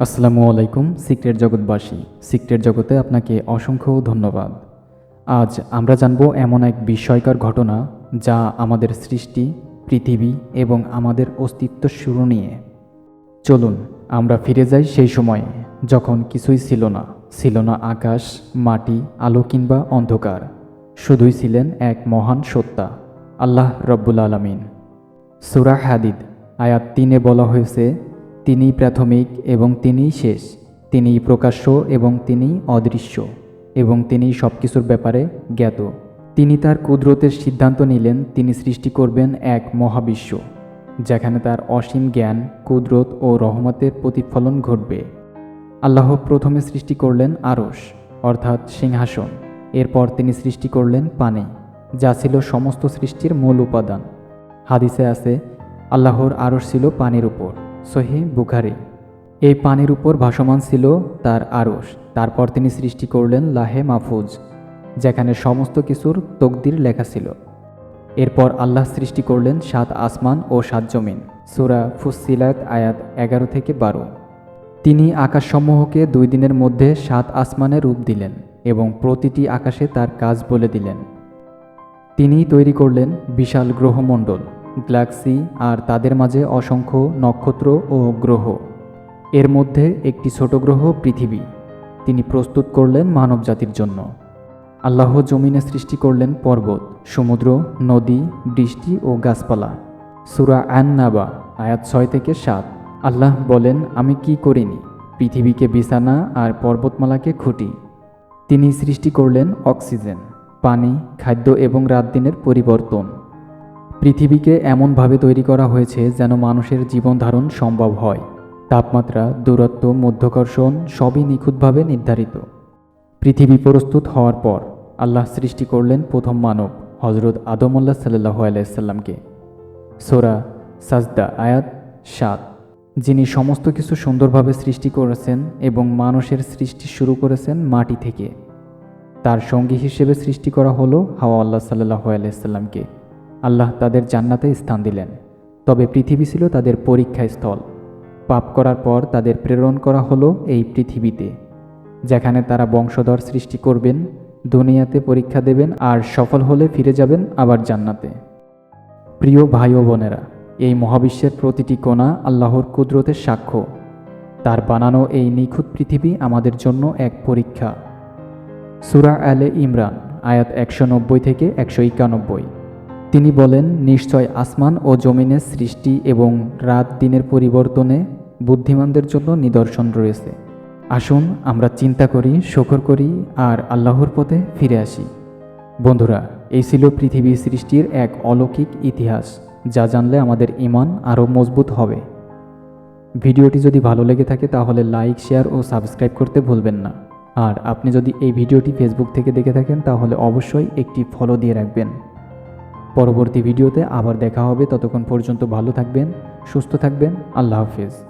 আসসালামু আলাইকুম, secret জগৎবাসী। Secret জগতে আপনাকে অসংখ্য ধন্যবাদ। আজ আমরা জানব এমন এক বিস্ময়কর ঘটনা যা আমাদের সৃষ্টি, পৃথিবী এবং আমাদের অস্তিত্ব শুরু নিয়ে। চলুন, আমরা ফিরে যাই সেই সময়ে, যখন কিছুই ছিল না। ছিল না আকাশ, মাটি, আলো কিংবা অন্ধকার। শুধুই ছিলেন এক মহান সত্তা, আল্লাহ রব্বুল আলমিন। সুরা হাদিদ, আয়াত তিনে বলা হয়েছে তিনিই প্রাথমিক এবং তিনিই শেষ। তিনিই প্রকাশ্য এবং তিনিই অদৃশ্য এবং তিনিই সব কিছুর ব্যাপারে জ্ঞাত। তিনি তার কুদরতের সিদ্ধান্ত নিলেন, তিনি সৃষ্টি করবেন এক মহাবিশ্ব, যেখানে তার অসীম জ্ঞান, কুদরত ও রহমতের প্রতিফলন ঘটবে। আল্লাহ প্রথমে সৃষ্টি করলেন আরশ, অর্থাৎ সিংহাসন। এরপর তিনি সৃষ্টি করলেন পানি, যা ছিল সমস্ত সৃষ্টির মূল উপাদান। হাদিসে আছে, আল্লাহর আরশ ছিল পানির উপর। সহি বুখারি। এই পানির উপর ভাসমান ছিল তার আরশ। তারপর তিনি সৃষ্টি করলেন লাহে মাহফুজ, যেখানে সমস্ত কিছুর তকদির লেখা ছিল। এরপর আল্লাহ সৃষ্টি করলেন সাত আসমান ও সাত জমিন। সুরা ফুসিলাত আয়াত এগারো থেকে বারো। তিনি আকাশসমূহকে দুই দিনের মধ্যে সাত আসমানে রূপ দিলেন এবং প্রতিটি আকাশে তার কাজ বলে দিলেন। তিনিই তৈরি করলেন বিশাল গ্রহমণ্ডল। গ্যালাক্সি আর তাদের মাঝে অসংখ্য নক্ষত্র ও গ্রহ। এর মধ্যে একটি ছোট গ্রহ পৃথিবী। তিনি প্রস্তুত করলেন মানবজাতির জন্য। আল্লাহ জমিনে সৃষ্টি করলেন পর্বত, সমুদ্র, নদী, বৃষ্টি ও গাছপালা। সুরা আন নাবা আয়াত ছয় থেকে সাত। আল্লাহ বলেন, আমি কি করিনি? পৃথিবীকে বিছানা আর পর্বতমালাকে খুঁটি। তিনি সৃষ্টি করলেন অক্সিজেন, পানি, খাদ্য এবং রাত দিনের পরিবর্তন। পৃথিবীকে এমনভাবে তৈরি করা হয়েছে যেন মানুষের জীবন ধারণ সম্ভব হয়। তাপমাত্রা, দূরত্ব, মধ্যকর্ষণ সবই নিখুঁতভাবে নির্ধারিত। পৃথিবী প্রস্তুত হওয়ার পর আল্লাহ সৃষ্টি করলেন প্রথম মানব হজরত আদমুল্লাহ সাল্লাহ আলাইসাল্লামকে সোরা সাজদা, আয়াত সাত। যিনি সমস্ত কিছু সুন্দরভাবে সৃষ্টি করেছেন এবং মানুষের সৃষ্টি শুরু করেছেন মাটি থেকে। তার সঙ্গী হিসেবে সৃষ্টি করা হলো হাওয়া আল্লাহ সাল্লাহ আলাইসাল্লামকে আল্লাহ তাদের জান্নাতে স্থান দিলেন। তবে পৃথিবী ছিল তাদের পরীক্ষা স্থল পাপ করার পর তাদের প্রেরণ করা হলো এই পৃথিবীতে, যেখানে তারা বংশধর সৃষ্টি করবেন, দুনিয়াতে পরীক্ষা দেবেন আর সফল হলে ফিরে যাবেন আবার জান্নাতে। প্রিয় ভাই ও বোনেরা, এই মহাবিশ্বের প্রতিটি কোণা আল্লাহর কুদরতের সাক্ষ্য। তার বানানো এই নিখুঁত পৃথিবী আমাদের জন্য এক পরীক্ষা। সুরা আলে ইমরান, আয়াত একশো নব্বই থেকে একশো একানব্বই। তিনি বলেন, নিশ্চয় আসমান ও জমিনের সৃষ্টি এবং রাত দিনের পরিবর্তনে বুদ্ধিমানদের জন্য নিদর্শন রয়েছে। আসুন আমরা চিন্তা করি, শকর করি আর আল্লাহর পথে ফিরে আসি। বন্ধুরা, এই ছিল পৃথিবী সৃষ্টির এক অলৌকিক ইতিহাস, যা জানলে আমাদের ইমান আরও মজবুত হবে। ভিডিওটি যদি ভালো লেগে থাকে তাহলে লাইক, শেয়ার ও সাবস্ক্রাইব করতে ভুলবেন না। আর আপনি যদি এই ভিডিওটি ফেসবুক থেকে দেখে থাকেন তাহলে অবশ্যই একটি ফলো দিয়ে রাখবেন। পরবর্তী ভিডিওতে আবার দেখা হবে। ততক্ষণ পর্যন্ত ভালো থাকবেন সুস্থ থাকবেন। আল্লাহ হাফিজ।